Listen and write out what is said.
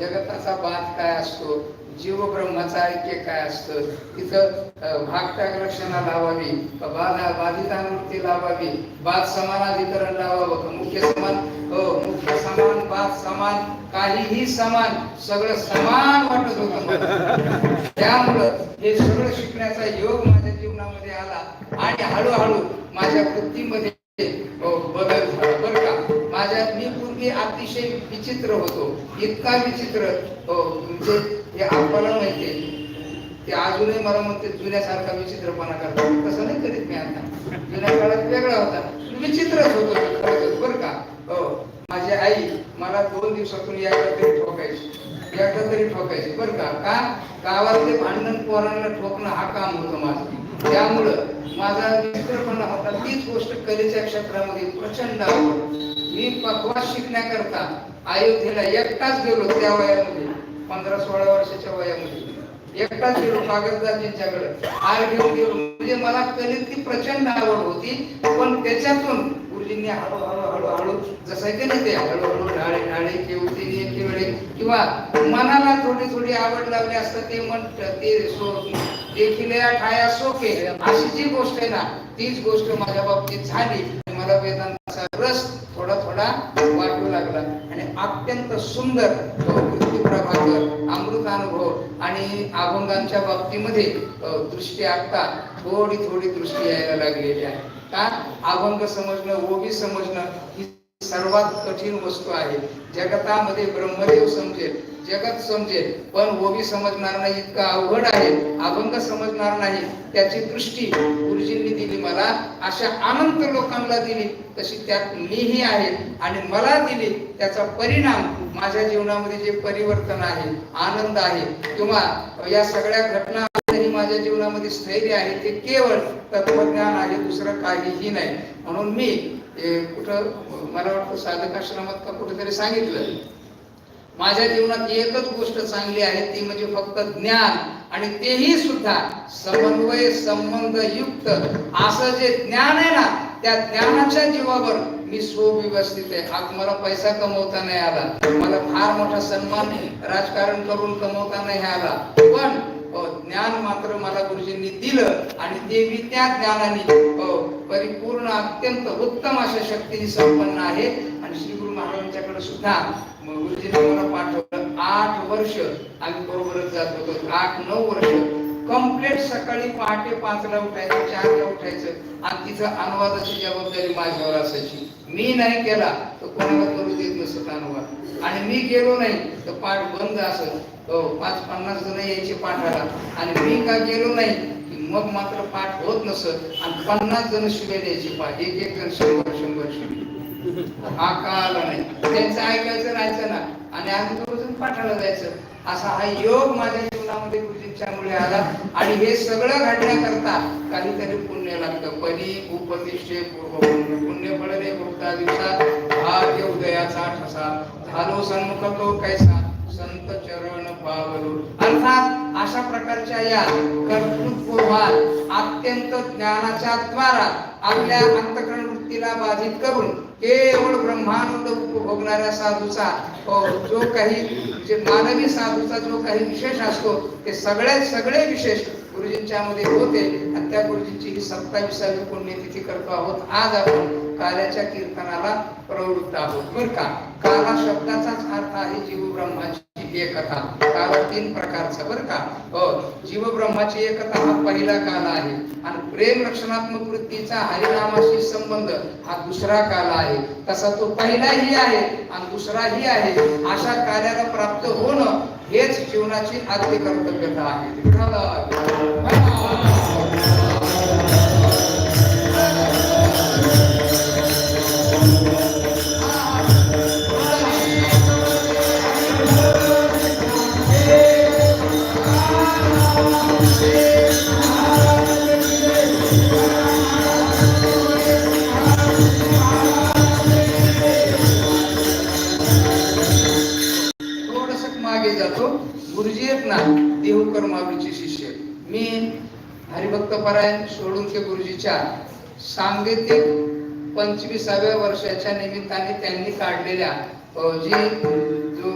जगताचा बात काय असतो? जीव ब्रह्माचा ऐक्य काय असतं? तिथं अं, भागत्याग रक्षणा लावावी बाधा बाधितांवरती लावावी बाद समानाधिकरण लावावं मुख्य समान हो मुख्य समान बाद समान काहीही समान सगळं समान वाटत होतं त्यामुळं हे सगळं शिकण्याचा योग माझ्या जीवनामध्ये आला आणि हळूहळू माझ्या वृत्तीमध्ये अतिशय विचित्र होतो. इतका विचित्र म्हणजे आपल्याला माहितीये ते अजूनही मला म्हणते जुन्यासारखा विचित्रपणा करतात तसं नाही करीत मी आता. जुन्या काळात वेगळा होता. विचित्रच होतो बरं का? हो माझी आई मला दोन दिवसातून एकदा तरी ठोकायची. एकदा तरी ठोकायची बरं का? का? गावातले भांडण पोरांना ठोकणं हा काम होतं माझं. त्यामुळं माझा विचित्रपणा होता. तीच गोष्ट कलेच्या क्षेत्रामध्ये प्रचंड आवड मी पकवास शिकण्याकरता अयोध्येला एकटाच गेलो त्या वयामध्ये पंधरा सोळा वर्षाच्या वयामध्ये. एकटाच गेलो कागददाजींच्याकडे हार घेऊन गेलो. म्हणजे मला कलेची प्रचंड आवड होती पण त्याच्यातून गुरुजींनी हळूहळू हळूहळू जसं की नाही ते हळूहळू ढाळे ढाळे केवती एके वेळे किंवा मनाला थोडी थोडी आवड लावली असतं ते मन ते सो देखील ठाया सोके अशी जी गोष्ट आहे ना तीच गोष्ट माझ्या बाबतीत झाली. मला वेदांताचा रस थोडा थोडा वाटू लागला. आणि अत्यंत सुंदर तो प्रभाकर अमृत अनुभव आणि अभंगांच्या बाबतीमध्ये दृष्टी आता थोडी थोडी दृष्टी यायला लागलेली आहे. का? अभंग समजणं ओबी समजणं ही सर्वात कठीण वस्तू आहे. जगतामध्ये ब्रह्मदेव समजेल जगत समजेल पण ओबी समजणार नाही इतकं अवघड आहे. अभंग समजणार नाही. त्याची दृष्टी गुरुजींनी अशा अनंत लोकांना दिली तशी त्यात मीही आहे आणि मला दिली त्याचा परिणाम माझ्या जीवनामध्ये जे परिवर्तन आहे आनंद आहे किंवा या सगळ्या घटना तरी माझ्या जीवनामध्ये स्थैर्य आहे ते केवळ तत्वज्ञान आहे दुसरं काहीही नाही. म्हणून मी कुठं मला वाटतं साधक आश्रमात का कुठेतरी सांगितलं माझ्या जीवनात एकच गोष्ट चांगली आहे ती म्हणजे फक्त ज्ञान. आणि तेही सुद्धा समन्वय संबंध युक्त असं जे ज्ञान आहे ना त्या ज्ञानाच्या जीवावर मी सुव्यवस्थित आहे. आज मला पैसा कमवता नाही आला. मला फार मोठा सन्मान राजकारण करून कमवता नाही आला. पण ज्ञान मात्र मला गुरुजींनी दिलं आणि ते मी त्या ज्ञानाने परिपूर्ण अत्यंत उत्तम अशा शक्तीने संपन्न आहे. आणि श्री गुरु महाराजांच्याकडे सुद्धा गुरुजींनी मला पाठव आठ वर्ष आम्ही बरोबरच जात होतो. आठ नऊ वर्ष कंप्लीट सकाळी पहाटे पाचला उठायचं चारला उठायचं आणि तिथं अनुवादाची जबाबदारी माझ्यावर असायची. मी नाही केला तर कोणाला करू देत नसत अनुवाद. आणि मी गेलो नाही तर पाठ बंद असत हो, पाच पन्नास जण यायचे पाठाला. आणि मी का गेलो नाही की मग मात्र पाठ होत नसत. आणि पन्नास जण शिव्या द्यायचे पाठ. एक एक जण शंभर शंभर शिवे हा का आला नाही त्यांचं ऐकायचं राहायचं ना. आणि आम्ही दोघं पाठाला जायचं. असा हा योग माझ्या जीवनामध्ये गुरुजींच्यामुळे आला. आणि हे सगळं घडण्याकरता काहीतरी पुण्य लागतं. परी उपतिष्ठे पूर्व पुण्य पडले गुरुता दिवसात भाग्य उदयाचा ठसा. झालो सन्मुख तो कैसा. संत चरण पावलो. अर्थात अशा प्रकारच्या या कर्तृत्वात अत्यंत ज्ञानाच्या द्वारा आपल्या अंतकरण वृत्तीला बाधित करून केवळ ब्रह्मानंद उपभोगणाऱ्या साधूचा हो, जो काही जे मानवी साधूचा जो काही विशेष असतो ते सगळे सगळे विशेष गुरुजींच्या मध्ये होते. आणि त्या गुरुजींची ही सत्ताविसावी पुण्यतिथी करतो आहोत. आज आपण काल्याच्या कीर्तनाला प्रवृत्त आहोत. बर का? काला शब्दाचाच अर्थ आहे जीव ब्रह्माची एकता. काल तीन प्रकारचा बर का? हो जीव ब्रह्माची एकता हा पहिला काल आहे. आणि प्रेम रक्षणात्मक वृत्तीचा हरिनामाशी संबंध हा दुसरा काल आहे. तसा तो पहिलाही आहे आणि दुसराही आहे. अशा कार्याला प्राप्त होणं हेच जीवनाची आद्य कर्तव्यता आहे. मागे जातो. गुरुजी आहेत ना देहूकर माऊलीचे शिष्य मी हरिभक्त परायण सोळुंके गुरुजीच्या सांगीतिक पंचवीसाव्या वर्षाच्या निमित्ताने त्यांनी काढलेल्या जी जो